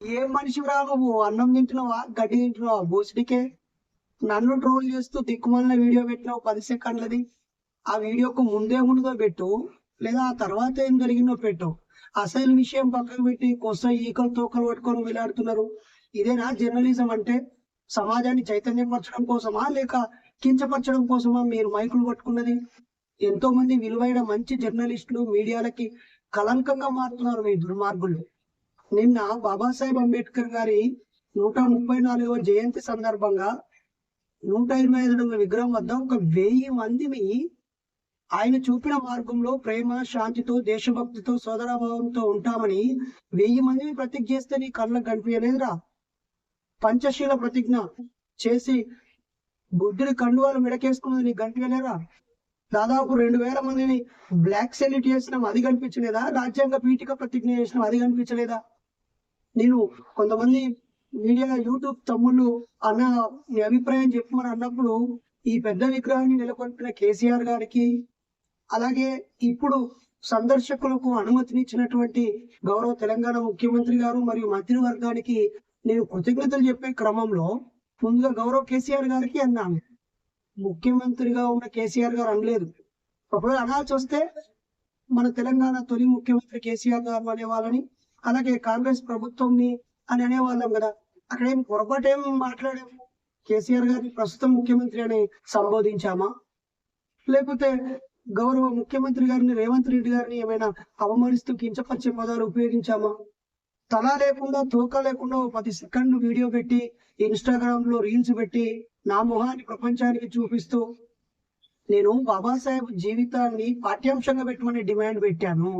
ఏం మనిషిరా నువ్వు? అన్నం తింటున్నావా? గడ్డి తింటున్నావా? బూసిడికే? నన్ను ట్రోల్ చేస్తూ దిక్కుమాలిన వీడియో పెట్టినావు పది సెకండ్లది. ఆ వీడియోకు ముందే ముందుగా పెట్టు లేదా ఆ తర్వాత ఏం జరిగిందో పెట్టు. అసలు విషయం పక్కకు పెట్టి కోసం ఈకలు తోకలు పట్టుకొని వేలాడుతున్నారు. ఇదేనా జర్నలిజం అంటే? సమాజాన్ని చైతన్యపరచడం కోసమా లేక కించపరచడం కోసమా మీరు మైకులు పట్టుకున్నది? ఎంతో మంది విలువైన మంచి జర్నలిస్టులు మీడియాలకి కలంకంగా మారుతున్నారు మీ దుర్మార్గులు. నిన్న బాబాసాహెబ్ అంబేద్కర్ గారి నూట ముప్పై నాలుగవ జయంతి సందర్భంగా నూట ఇరవై ఐదు విగ్రహం వద్ద ఒక వెయ్యి మందిని ఆయన చూపిన మార్గంలో ప్రేమ శాంతితో దేశభక్తితో సోదరభావంతో ఉంటామని వెయ్యి మందిని ప్రతిజ్ఞ చేస్తే నీ కళ్ళకు కనిపించలేదురా పంచశీల ప్రతిజ్ఞ చేసి బుద్ధుడి కండువాలు మెడకేసుకున్నది నీకు కనిపించలేరా దాదాపు రెండు వేల మందిని బ్లాక్ సెల్యూట్ చేసినాం అది కనిపించలేదా? రాజ్యాంగ పీఠిక ప్రతిజ్ఞ చేసినాం అది కనిపించలేదా? నేను కొంతమంది మీడియా యూట్యూబ్ తమ్ముళ్ళు అన్న నీ అభిప్రాయం చెప్పమని అన్నప్పుడు ఈ పెద్ద విగ్రహాన్ని నెలకొల్పిన కేసీఆర్ గారికి అలాగే ఇప్పుడు సందర్శకులకు అనుమతినిచ్చినటువంటి గౌరవ తెలంగాణ ముఖ్యమంత్రి గారు మరియు మంత్రివర్గానికి నేను కృతజ్ఞతలు చెప్పే క్రమంలో ముందుగా గౌరవ కేసీఆర్ గారికి అన్నాను. ముఖ్యమంత్రిగా ఉన్న కేసీఆర్ గారు అనలేదు. ఒకవేళ అనాల్సి వస్తే మన తెలంగాణ తొలి ముఖ్యమంత్రి కేసీఆర్ గారు అనేవాళ్ళని అలాగే కాంగ్రెస్ ప్రభుత్వంని అని అనేవాళ్ళం కదా. అక్కడ ఏం పొరపాటు ఏం మాట్లాడాము? కేసీఆర్ గారిని ప్రస్తుతం ముఖ్యమంత్రి అని సంబోధించామా? లేకపోతే గౌరవ ముఖ్యమంత్రి గారిని రేవంత్ రెడ్డి గారిని ఏమైనా అవమానిస్తూ కించపరిచే పదాలు ఉపయోగించామా? తల లేకుండా తోక లేకుండా ఓ పది సెకండ్లు వీడియో పెట్టి ఇన్స్టాగ్రామ్లో రీల్స్ పెట్టి నా మొహాన్ని ప్రపంచానికి చూపిస్తూ నేను బాబాసాహెబ్ జీవితాన్ని పాఠ్యాంశంగా పెట్టమని డిమాండ్ పెట్టాను.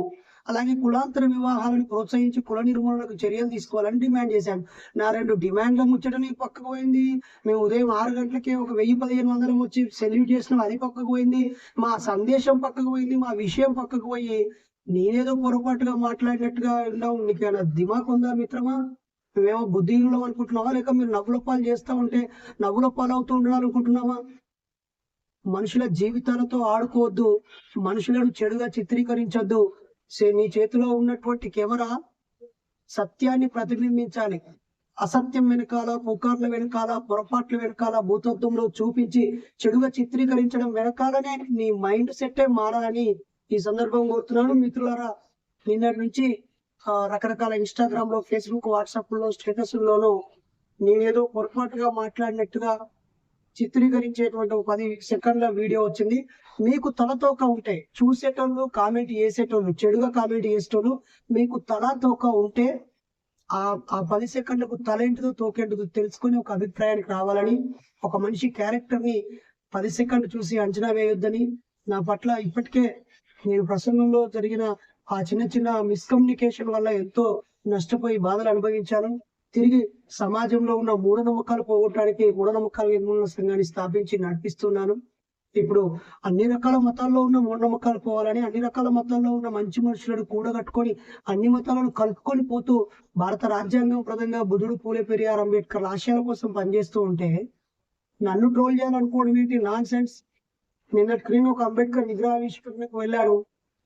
అలాగే కులాంతర వివాహాలను ప్రోత్సహించి కుల నిర్మూలనకు చర్యలు తీసుకోవాలని డిమాండ్ చేశాను నా రెండు డిమాండ్ల ముచ్చట నీకు పక్కకు పోయింది. మేము ఉదయం ఆరు గంటలకే ఒక వెయ్యి పదిహేను వందలు వచ్చి సెల్యూట్ చేసినాం. అది పక్కకు పోయింది. మా సందేశం పక్కకు పోయింది. మా విషయం పక్కకు పోయి నేనేదో పొరపాటుగా మాట్లాడినట్టుగా ఉన్నావు. నీకు ఏమైనా దిమాక్ ఉందా మిత్రమా? మేమేమో బుద్ధిహీనులం అనుకుంటున్నావా? లేక మీరు నవ్వుల చేస్తూ చేస్తా ఉంటే నవ్వుల అవుతూ ఉండాలనుకుంటున్నావా? మనుషుల జీవితాలతో ఆడుకోవద్దు. మనుషులను చెడుగా చిత్రీకరించొద్దు. నీ చేతిలో ఉన్నటువంటి కెమెరా సత్యాన్ని ప్రతిబింబించాలి. అసత్యం వెనకాల పుకార్ల వెనకాల పొరపాట్ల వెనకాల భూతత్వంలో చూపించి చెడుగా చిత్రీకరించడం వెనకాలనే నీ మైండ్ సెట్టే మారాలని ఈ సందర్భం కోరుతున్నాను మిత్రులారా. నిన్నటి నుంచి రకరకాల ఇన్స్టాగ్రామ్లో ఫేస్బుక్ వాట్సాప్లో స్టేటస్ లోను నేనేదో పొరపాటుగా మాట్లాడినట్టుగా చిత్రీకరించేటువంటి ఒక పది సెకండ్ల వీడియో వచ్చింది. మీకు తలతోక ఉంటే చూసేటోళ్ళు కామెంట్ చేసేటోళ్ళు చెడుగా కామెంట్ చేసేటోళ్ళు మీకు తల తోక ఉంటే ఆ ఆ పది సెకండ్లకు తలేంటిదో తోకేంటిదో తెలుసుకుని ఒక అభిప్రాయానికి రావాలని ఒక మనిషి క్యారెక్టర్ని పది సెకండ్ చూసి అంచనా వేయొద్దని నా పట్ల ఇప్పటికే నేను ప్రసంగంలో జరిగిన ఆ చిన్న చిన్న మిస్కమ్యూనికేషన్ వల్ల ఎంతో నష్టపోయి బాధలు అనుభవించాను. తిరిగి సమాజంలో ఉన్న మూఢనమ్మకాలు పోగొట్టడానికి మూఢనమ్మకాల నిర్మూలన సంఘాన్ని స్థాపించి నడిపిస్తున్నాను. ఇప్పుడు అన్ని రకాల మతాల్లో ఉన్న మూఢనమ్మకాలు పోవాలని అన్ని రకాల మతాల్లో ఉన్న మంచి మనుషులను కూడగట్టుకొని అన్ని మతాలను కలుపుకొని పోతూ భారత రాజ్యాంగం ప్రదంగా బుధుడు పూలే పెరియార్ అంబేద్కర్ ఆశయాల కోసం పనిచేస్తూ ఉంటే నన్ను ట్రోల్ చేయాలనుకోవడం ఏంటి? నాన్ సెన్స్ నిన్నటి క్రీన్ ఒక అంబేద్కర్ విగ్రహావిష్కరణకు వెళ్ళాడు.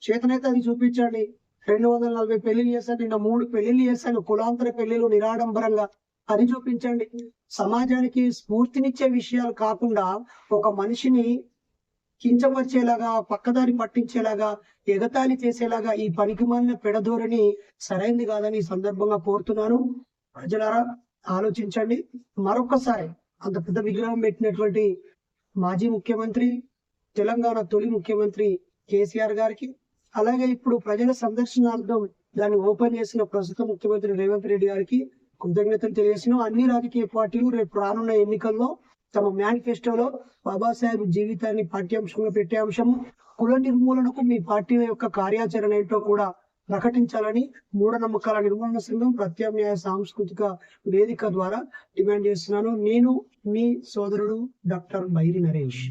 చేతనైతే అది చూపించండి. రెండు వందల నలభై పెళ్ళిళ్ళు చేశాను నిన్న మూడు పెళ్ళిళ్ళు చేశాను కులాంతర పెళ్ళిలు నిరాడంబరంగా అని చూపించండి సమాజానికి స్ఫూర్తినిచ్చే విషయాలు కాకుండా ఒక మనిషిని కించపరిచేలాగా పక్కదారి పట్టించేలాగా ఎగతాళి చేసేలాగా ఈ పనికిమాలిన పెడధోరణి సరైంది కాదని ఈ సందర్భంగా కోరుతున్నాను. ప్రజలారా ఆలోచించండి. మరొకసారి అంత పెద్ద విగ్రహం పెట్టినటువంటి మాజీ ముఖ్యమంత్రి తెలంగాణ తొలి ముఖ్యమంత్రి కేసీఆర్ గారికి అలాగే ఇప్పుడు ప్రజల సందర్శనార్థం దాన్ని ఓపెన్ చేసిన ప్రస్తుత ముఖ్యమంత్రి రేవంత్ రెడ్డి గారికి కృతజ్ఞతలు తెలియజేసిన అన్ని రాజకీయ పార్టీలు రేపు రానున్న ఎన్నికల్లో తమ మేనిఫెస్టోలో బాబాసాహెబ్ జీవితాన్ని పాఠ్యాంశంగా పెట్టే అంశము కుల నిర్మూలనకు మీ పార్టీల యొక్క కార్యాచరణ ఏంటో కూడా ప్రకటించాలని మూఢనమ్మకాల నిర్మూలన సంఘం ప్రత్యామ్నాయ సాంస్కృతిక వేదిక ద్వారా డిమాండ్ చేస్తున్నాను. నేను మీ సోదరుడు డాక్టర్ బైరి నరేష్.